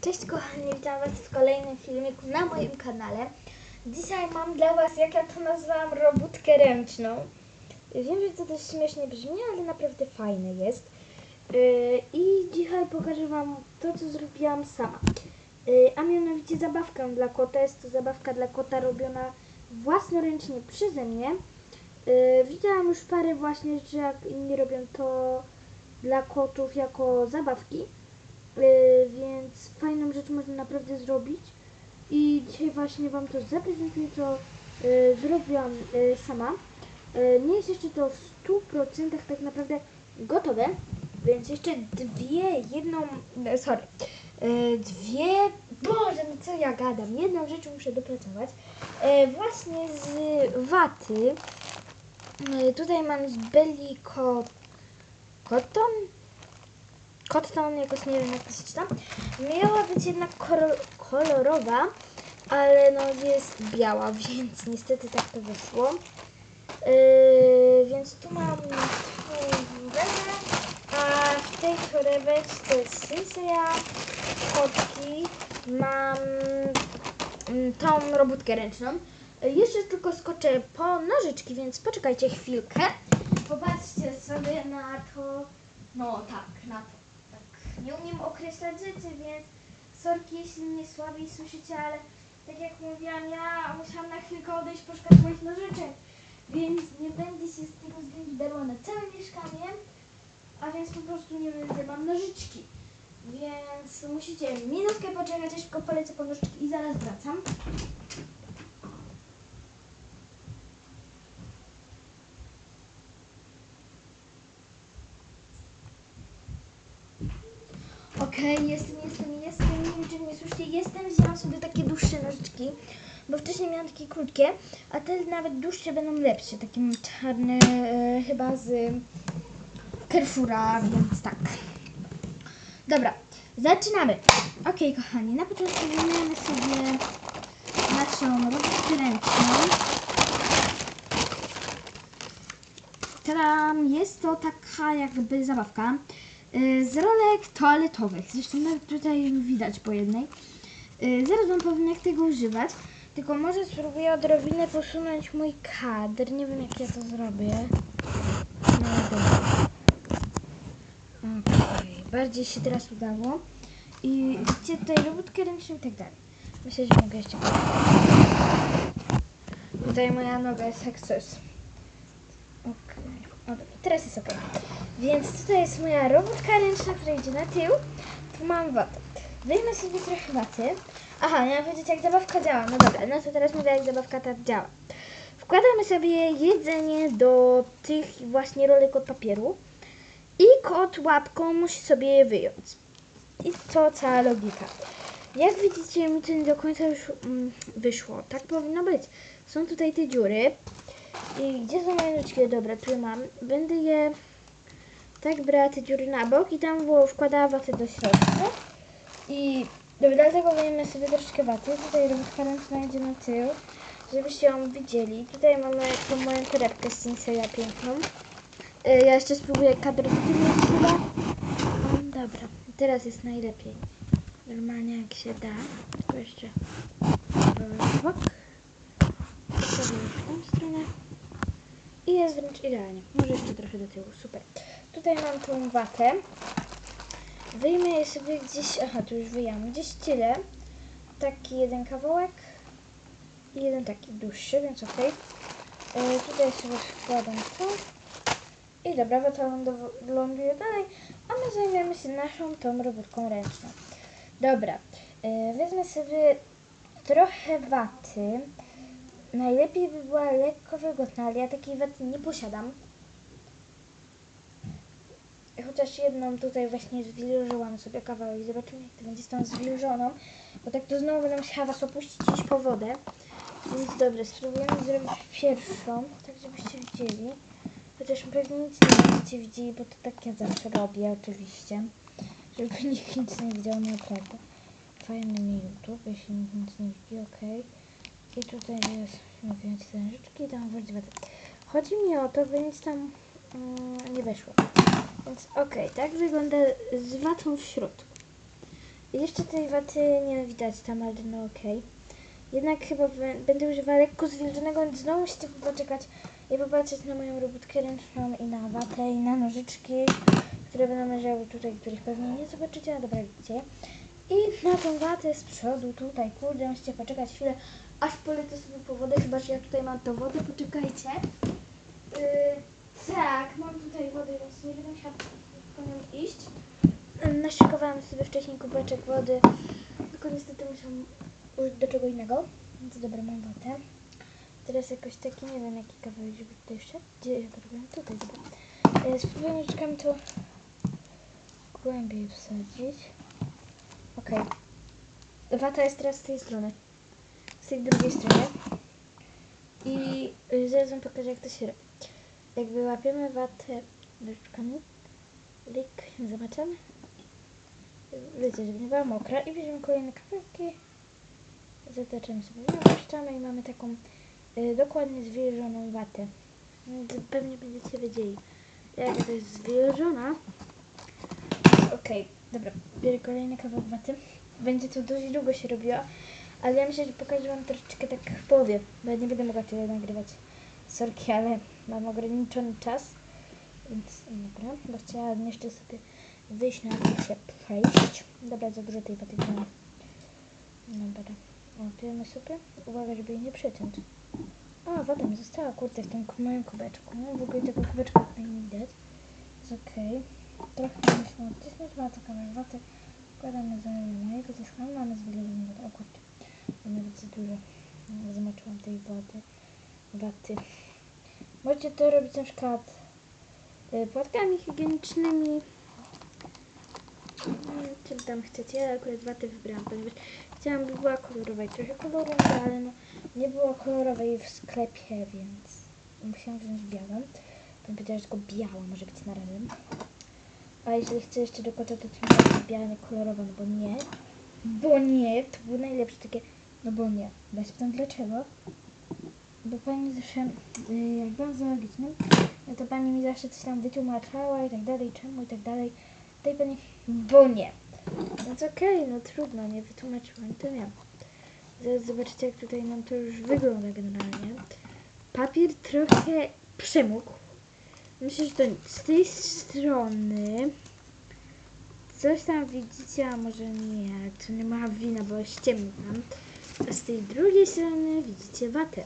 Cześć kochani, witam Was w kolejnym filmiku na moim kanale. Dzisiaj mam dla Was, jak ja to nazwałam, robótkę ręczną. Wiem, że to dość śmiesznie brzmi, ale naprawdę fajne jest. Yy, I dzisiaj pokażę Wam to, co zrobiłam sama. Yy, A mianowicie zabawkę dla kota. Jest to zabawka dla kota robiona własnoręcznie przeze mnie. Yy, Widziałam już parę właśnie rzeczy, jak inni robią to dla kotów jako zabawki. Yy, więc fajną rzecz można naprawdę zrobić. I dzisiaj właśnie Wam to zaprezentuję, co yy, zrobiłam yy, sama. Nie jest jeszcze to w 100% tak naprawdę gotowe, więc jeszcze dwie, jedną, sorry, dwie, boże, no co ja gadam, jedną rzecz muszę dopracować. Właśnie z waty, tutaj mam z Bellico Cotton, Cotton, jakoś nie wiem jak to się czyta. Miała być jednak kolorowa, ale no jest biała, więc niestety tak to wyszło. Yy, więc tu mam torebę, a w tej torebeczce to jest Sinsea, kotki, mam mm, tą robótkę ręczną. Jeszcze tylko skoczę po nożyczki, więc poczekajcie chwilkę. Popatrzcie sobie na to. No tak, na to. Nie umiem określać rzeczy, więc sorki, jeśli mnie słabiej słyszycie, ale tak jak mówiłam, ja musiałam na chwilkę odejść, poszukać moich nożyczek. Więc nie będzie się z tego względu darło na całe mieszkanie, a więc po prostu nie będę mam nożyczki. Więc musicie minutkę poczekać, aż tylko polecę po nożyczki i zaraz wracam. Okej, jestem, jestem, jestem. Nie wiem, czy mnie słyszycie. Jestem, wzięłam sobie takie dłuższe nożyczki, bo wcześniej miałam takie krótkie, a te nawet dłuższe będą lepsze. Takie czarne, e, chyba z Carrefoura, więc tak. Dobra, zaczynamy. Okej, kochani, na początku wymieniamy sobie naszą robotę ręczną. Tam jest to taka jakby zabawka z rolek toaletowych. Zresztą nawet tutaj widać po jednej. Y, Zaraz Wam powiem jak tego używać. Tylko może spróbuję odrobinę posunąć mój kadr. Nie wiem jak ja to zrobię. No. Okej, bardziej się teraz udało. I widzicie tutaj robótkę ręczną i tak dalej. Myślę, że mogę jeszcze Tutaj moja noga jest sukces. Okej, o dobra, teraz jest ok. Więc tutaj jest moja robótka ręczna, która idzie na tył. Tu mam watę. Wyjmę sobie trochę waty. Aha, miałam powiedzieć jak zabawka działa. No dobra, no to teraz mówię jak zabawka ta działa. Wkładamy sobie jedzenie do tych właśnie rolek od papieru i kot łapką musi sobie je wyjąć. I to cała logika. Jak widzicie, mi to nie do końca już mm, wyszło. Tak powinno być. Są tutaj te dziury. I gdzie są moje nożyczki? Dobra, tu mam. Będę je tak brała te dziury na bok i tam wkładała watę do środka. I dobra, dlatego wyjmiemy sobie troszkę waty. Tutaj robotka ręczna idzie na tył, żebyście ją widzieli. Tutaj mamy tą moją torebkę z Sinseya piękną. Y, Ja jeszcze spróbuję kadr wyciągnąć chyba. Dobra, teraz jest najlepiej. Normalnie jak się da. Tylko jeszcze bok. Sobie w tą stronę. I jest wręcz idealnie. Może jeszcze trochę do tyłu. Super. Tutaj mam tą watę. Wyjmę je sobie gdzieś. Aha, tu już wyjęłam. Gdzieś tyle. Taki jeden kawałek. I jeden taki dłuższy, więc ok. E, tutaj sobie wkładam to. I dobra, wata lądu- ląduje dalej. A my zajmiemy się naszą tą robótką ręczną. Dobra. E, wezmę sobie trochę waty. Najlepiej by była lekko wilgotna, ale ja takiej waty nie posiadam. Chociaż jedną tutaj właśnie zwilżyłam sobie kawałek. Zobaczymy jak to będzie z tą zwilżoną. Bo tak to znowu będę musiała was opuścić iść po wodę. Więc dobra, spróbujemy zrobić pierwszą, tak żebyście widzieli. Chociaż pewnie nic nie będziecie widzieli, bo to tak ja zawsze robię oczywiście. Żeby nikt nic nie widział, naprawdę. Fajny mi YouTube, jeśli nikt nic nie widzi, okej. I tutaj jest, mówię ci ręczki i tam watę. Chodzi mi o to, by nic tam mm, nie weszło. Więc okej, tak wygląda z watą w środku. Jeszcze tej waty nie widać tam, ale no okej. Jednak chyba bę- będę używała lekko zwilżonego, więc znowu musicie poczekać i popatrzeć na moją robótkę ręczną i na watę i na nożyczki, które będą leżały tutaj, których pewnie nie zobaczycie, a dobra, widzicie. I na tą watę z przodu, tutaj, kurde, musicie poczekać chwilę, aż polecę sobie po wodę, chyba że ja tutaj mam tą wodę, poczekajcie. Yy, tak, mam tutaj wodę, więc nie będę musiała po nią iść. Yy, Naszykowałam sobie wcześniej kubeczek wody, tylko niestety muszę użyć do czego innego, więc dobra, mam wodę. Teraz jakoś taki, nie wiem jaki kawałek, żeby tutaj jeszcze, gdzie ja to robiłam? Tutaj, dobra. Yy, Spróbuję nożyczkami to głębiej wsadzić. Okej. Wata jest teraz z tej strony. Tej drugiej stronie. I y, zaraz wam pokażę jak to się robi. Jakby łapiemy watę rączkami, lik, zobaczymy. Wiecie, żeby nie była mokra i bierzemy kolejne kawałki. Zataczamy sobie, opuszczamy i mamy taką y, dokładnie zwilżoną watę. Więc pewnie będziecie wiedzieli, jak to jest zwilżona. Okej, dobra, biorę kolejny kawałek waty. Będzie to dość długo się robiło, ale ja myślę, że pokażę wam troszeczkę tak w połowie, bo ja nie będę mogła tyle nagrywać. Sorki, ale mam ograniczony czas, więc dobra, bo chciałam jeszcze sobie wyjść na się przejść. Dobra, za dużo tej waty wziąłem. Dobra, łapiemy sobie. Uwaga, żeby jej nie przeciąć. A, woda mi została, kurde, w tym moim kubeczku. No, w ogóle tego kubeczka tutaj nie widać. Jest okej. Trochę musimy odcisnąć, ma to kawałek waty. Wkładamy za mojego zaschłam, mamy zwilżoną wodę. O kurde, ja nawet za dużo mm, zmoczyłam tej wody. Waty. Możecie to robić na przykład y, płatkami higienicznymi. Czym tam chcecie, ja akurat watę wybrałam, ponieważ chciałam, by była kolorowa i trochę kolorowa, ale no, nie było kolorowej w sklepie, więc musiałam wziąć białą. Pani powiedziała, że tylko biała może być na razem. A jeżeli chcę jeszcze do kota, to tym bardziej biała, no bo nie. Bo nie, to było najlepsze takie, no bo nie. Ja się pytam dlaczego. Bo pani zawsze, y, jak byłam zoologicznym, no to pani mi zawsze coś tam wytłumaczała i tak dalej, czemu i tak dalej. Tej pani, bo nie. Więc okej, no trudno, nie wytłumaczyła mi to nie. Zaraz zobaczycie, jak tutaj nam to już wygląda generalnie. Papier trochę przemógł. Myślę, że to. Z tej strony coś tam widzicie, a może nie. To nie ma wina, bo jest ciemno tam. Z tej drugiej strony widzicie watę.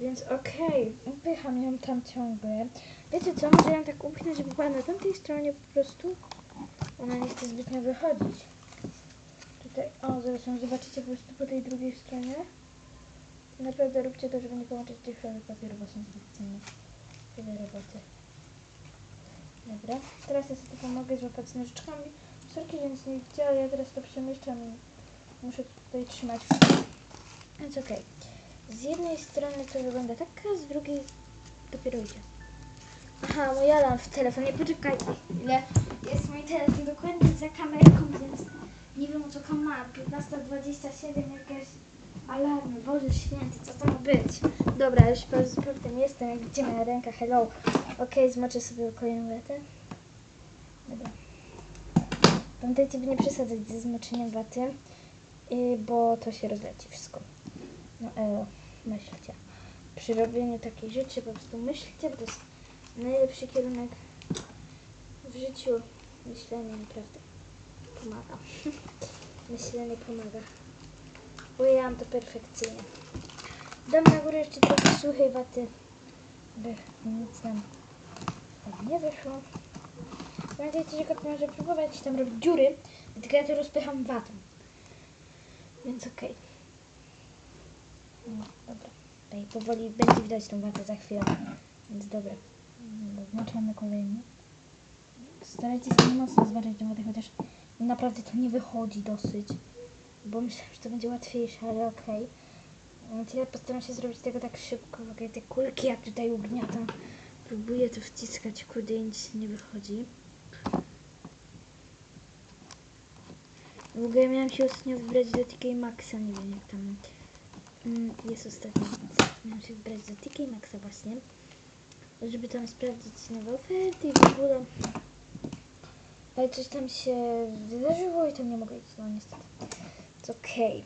Więc okej, upycham ją tam ciągle. Wiecie co, może ją tak upchnę, żeby była na tamtej stronie po prostu. Ona nie chce zbytnio wychodzić. Tutaj, o zresztą zobaczycie po prostu po tej drugiej stronie. Naprawdę róbcie to, żeby nie połączyć tych papieru, bo są zbyt Tyle roboty. Dobra, teraz ja sobie pomogę złapać nożyczkami. Sorki, nic nie widziała, ja teraz to przemieszczam i muszę tutaj trzymać. Więc okej. Z jednej strony to wygląda tak, a z drugiej dopiero idzie. Aha, mój alarm w telefonie, poczekajcie chwilę. Jest mój telefon dokładnie za kamerką, więc nie wiem o co kam ma. 15.27 jakaś alarm, Boże święty, co to ma być? Dobra, już po- powrotem jestem, jak widzicie moja ręka, hello. Okej, zmoczę sobie kolejną letę. Dobra. Pamiętajcie, by nie przesadzać ze zmoczeniem waty, yy, bo to się rozleci wszystko. No elo, myślcie. Przy robieniu takiej rzeczy po prostu myślcie, bo to jest najlepszy kierunek w życiu. Myślenie naprawdę pomaga. Myślenie pomaga. Ujęłam to perfekcyjnie. Dam na górę jeszcze trochę suchej waty, by nic nam nie wyszło. Pamiętajcie, że kot może próbować tam robić dziury, tylko ja to rozpycham watą. Więc okej. No, dobra. Tutaj powoli będzie widać tą watę za chwilę. Więc dobra. Zaznaczamy kolejny. Starajcie się mocno zważać do wody, chociaż naprawdę to nie wychodzi dosyć. Bo myślałam, że to będzie łatwiejsze, ale okej. Więc ja postaram się zrobić tego tak szybko. Okej, te kulki jak tutaj ugniatam. Próbuję to wciskać, kurde, nic nie wychodzi. W ogóle miałam się ostatnio wybrać do TK Maxa, nie wiem jak tam jest ostatnio. Miałam się wybrać do TK Maxa właśnie, żeby tam sprawdzić nowe oferty i w ogóle. Ale coś tam się wydarzyło i tam nie mogę iść, no niestety. It's okej.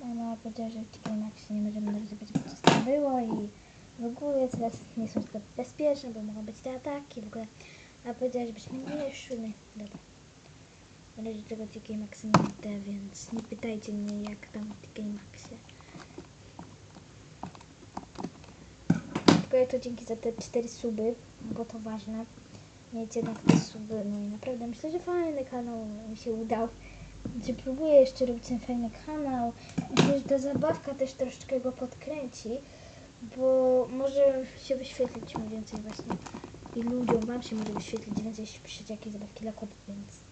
Mama powiedziała, że w TK Maxie nie możemy narysować, bo coś tam było i w ogóle teraz nie są zbyt bezpieczne, bo mogą być te ataki w ogóle. A powiedziała, żebyśmy nie szły. Dobra. Na razie tego TK Maxa nie więc nie pytajcie mnie jak tam TK Maxie. Tylko ja to dzięki za te cztery suby, bo to ważne. Mieć jednak te suby, no i naprawdę myślę, że fajny kanał mi się udał. Gdzie próbuję jeszcze robić ten fajny kanał. Myślę, że ta zabawka też troszeczkę go podkręci, bo może się wyświetlić mu więcej właśnie i ludziom, wam się może wyświetlić więcej, jeśli piszecie jakieś zabawki dla kotów, więc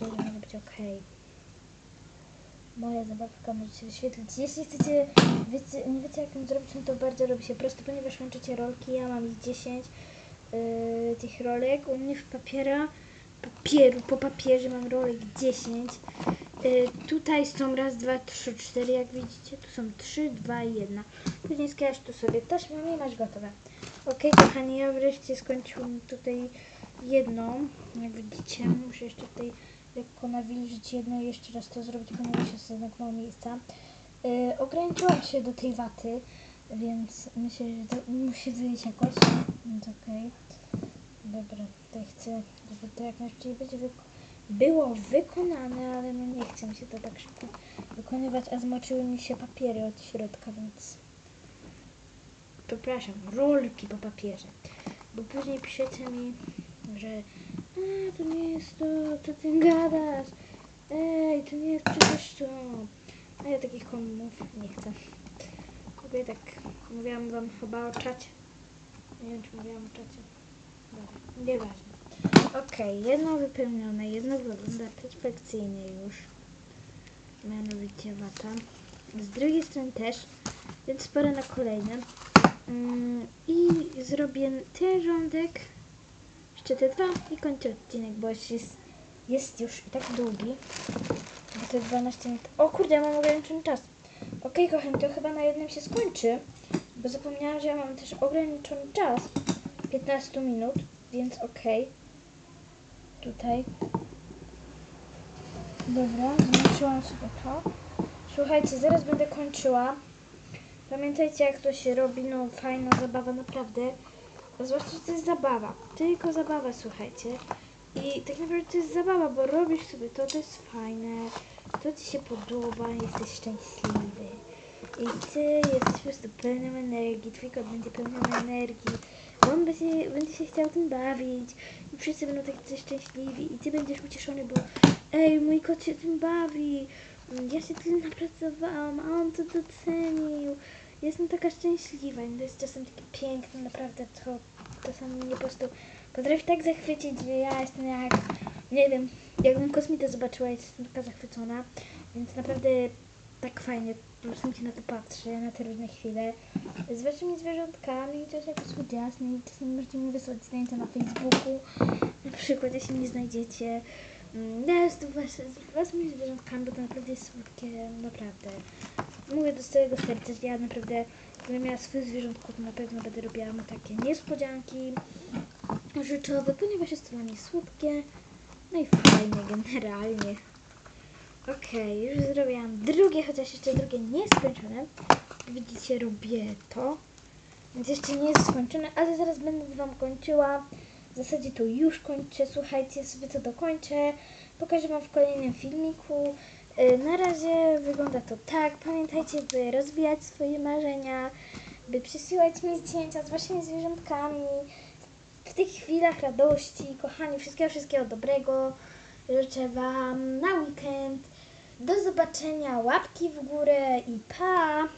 być okej. Moja zabawka może się wyświetlić. Jeśli chcecie, wiecie, nie wiecie jak ją zrobić, no to bardzo robi się prosto, ponieważ łączycie rolki, ja mam ich 10 yy, tych rolek, u mnie w papiera, papieru, po papierze mam rolek 10. Yy, tutaj są raz, dwa, trzy, cztery, jak widzicie, tu są trzy, dwa i jedna. Później skajesz tu sobie taśmę i masz gotowe. Okej, kochani, ja wreszcie skończyłam tutaj jedną, jak widzicie, muszę jeszcze tutaj lekko nawilżyć jedno i jeszcze raz to zrobić, ponieważ jest jednak mało miejsca. Yy, ograniczyłam się do tej waty, więc myślę, że to musi wyjść jakoś, więc okej. Dobra, tutaj chcę, żeby to jak najszybciej będzie wyko- było wykonane, ale no nie chcę mi się to tak szybko wykonywać, a zmoczyły mi się papiery od środka, więc przepraszam, rolki po papierze. Bo później piszecie mi, że to nie jest to, co ty gadasz. Ej, to nie jest przecież to. A ja takich komów nie chcę. Ogóle tak mówiłam wam chyba o czacie. Nie wiem, czy mówiłam o czacie. Dobra, nieważne. Okej, jedno wypełnione, jedno wygląda perfekcyjnie już. Mianowicie wata. Z drugiej strony też, więc pora na kolejne. Mm, I zrobię ten rządek, jeszcze te dwa i kończę odcinek, bo jest, jest już i tak długi. Bo to 12 minut. O kurde, ja mam ograniczony czas. Okej, kochani, to chyba na jednym się skończy, bo zapomniałam, że ja mam też ograniczony czas. 15 minut, więc okej. Tutaj. Dobra, zmniejszyłam sobie to. Słuchajcie, zaraz będę kończyła. Pamiętajcie, jak to się robi, no fajna zabawa, naprawdę. Zwłaszcza, że to jest zabawa. Tylko zabawa, słuchajcie. I tak naprawdę to jest zabawa, bo robisz sobie to, to jest fajne. To ci się podoba, jesteś szczęśliwy. I ty jesteś po prostu pełnym energii, twój kot będzie pełny energii. On będzie, będzie się chciał tym bawić. I wszyscy będą tacy szczęśliwi. I ty będziesz ucieszony, bo ej, mój kot się tym bawi. Ja się tym napracowałam, a on to docenił. Jestem taka szczęśliwa to jest czasem takie piękne, naprawdę to czasami mnie po prostu potrafi tak zachwycić, że ja jestem jak, nie wiem, jakbym kosmitę zobaczyła, jestem taka zachwycona, więc naprawdę tak fajnie mi się na to patrzy, na te różne chwile. Z waszymi zwierzątkami, to jest jakoś jasne i czasami możecie mi wysłać zdjęcia na Facebooku, na przykład jeśli nie znajdziecie. Mm, Ja jestem właśnie z własnymi zwierzątkami, bo to naprawdę jest słodkie, naprawdę. Mówię z całego serca, ja naprawdę, gdybym miała swoje zwierzątko, to na pewno będę robiła mu takie niespodzianki rzeczowe, ponieważ jest to dla mnie słodkie, no i fajne generalnie. Okej, już zrobiłam drugie, chociaż jeszcze drugie nie skończone. Widzicie, robię to. Więc jeszcze nie jest skończone, ale zaraz będę Wam kończyła. W zasadzie to już kończę. Słuchajcie, sobie to dokończę. Pokażę Wam w kolejnym filmiku. Yy, Na razie wygląda to tak. Pamiętajcie, by rozwijać swoje marzenia, by przysyłać mi zdjęcia z Waszymi zwierzątkami. W tych chwilach radości, kochani, wszystkiego, wszystkiego dobrego. Życzę Wam na weekend. Do zobaczenia, łapki w górę i pa!